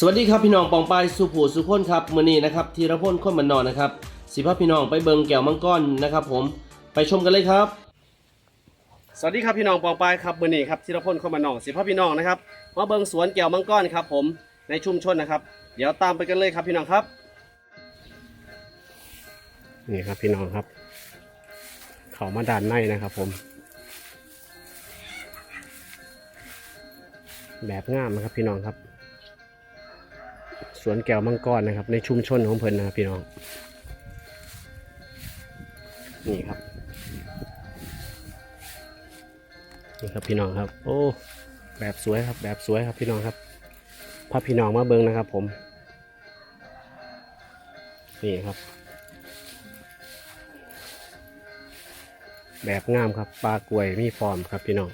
สวัสดีครับพี่น้องปองปายสุผูสุพ้นครับมือนี้นะครับธีรพลคนมันนอนนะครับสิพาพี่น้องไปเบิงแก้วมังกรนะครับ ผมไปชมกันเลยครับ สวัสดีครับพี่น้องปองปายครับมือนี้ครับธีรพลคนมันนอนสิพาพี่น้องนะครับมาเบิงสวนแก้วมังกรครับ ผมในชุมชนนะครับ เดี๋ยวตามไปกันเลยครับพี่น้องครับนี่ครับพี่น้องครับ เขามาด้านในนะครับ ผม แบบงามนะครับพี่น้องครับ สวนแก้วมังกรนะครับ ในชุมชนของเพิ่นนะครับพี่น้อง นี่ครับ นี่ครับพี่น้องครับ โอ้แบบสวยครับแบบสวยครับพี่น้องครับพาพี่น้องมาเบิ้งนะครับ ผม นี่ครับ แบบงามครับปลากล้วยมีฟอร์มครับพี่น้อง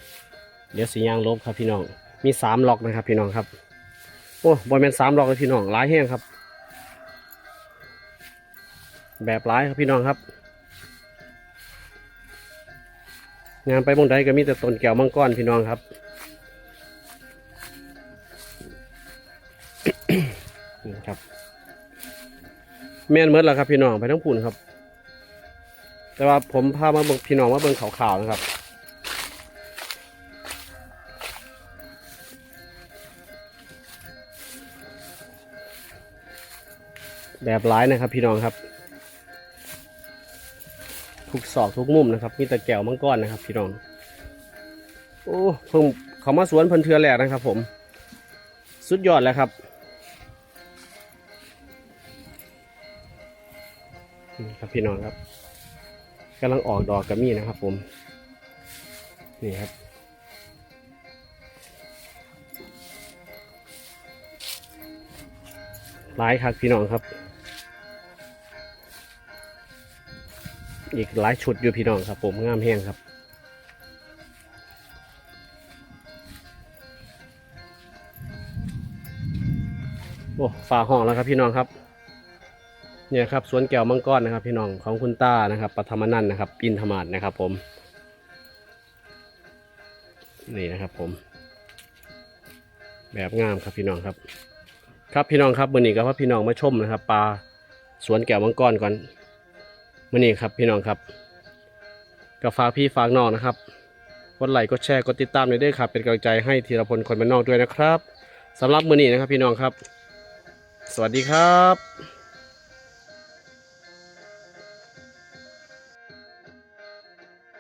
เดี๋ยวสียางลบครับพี่น้อง มีสามล็อกนะครับ พี่น้องครับ โอ้บอลแมนสามล็อกเลยพี่น้องหลายแห้งครับ แบบหลายครับพี่น้องครับ งานไปบงใดก็มีแต่ต้นแก้วมังกรพี่น้องครับนี่ครับ แม่นเมดแล้วครับพี่น้องไปทั้งปุ่นครับ แต่ว่าผมพามาเบิ่งพี่น้องมาเบิ่งขาวๆนะครับ แบบร้ายนะครับ พี่น้องครับ ทุกศอกทุกมุมนะครับ มีแต่แก้วมังกรนะครับ พี่น้อง โอ้เพิ่งเขามาสวนเพิ่นเทือแหลกนะครับ ผม สุดยอดแล้วครับนี่ครับพี่น้องครับกำลังออกดอกกระมี่นะครับ ผม นี่ครับหลายครับพี่น้องครับ อีกหลายชุดอยู่พี่น้องครับ ผมงามแห้งครับ โอ้ฝ่าห้องแล้วครับพี่น้องครับ เนี่ยครับสวนแก้วมังกรนะครับ พี่น้องของคุณต้านะครับปัทมนันนะครับ อินธมาศนะครับผม นี่นะครับผมแบบงามครับพี่น้องครับ ครับพี่น้องครับมื่อนี้ก็พาพี่น้องมาชมนะครับปลาสวนแก้วมังกรก่อน มื่อนี้ครับพี่น้องครับก็ฝากพี่ฝากน้องนะครับกดไลค์กดแชร์กดติดตามเลยด้วยครับ เป็นกำลังใจให้ธีรพลคนบ้านนอกด้วยนะครับสำหรับมื่อนี้นะครับพี่น้องครับ สวัสดีครับ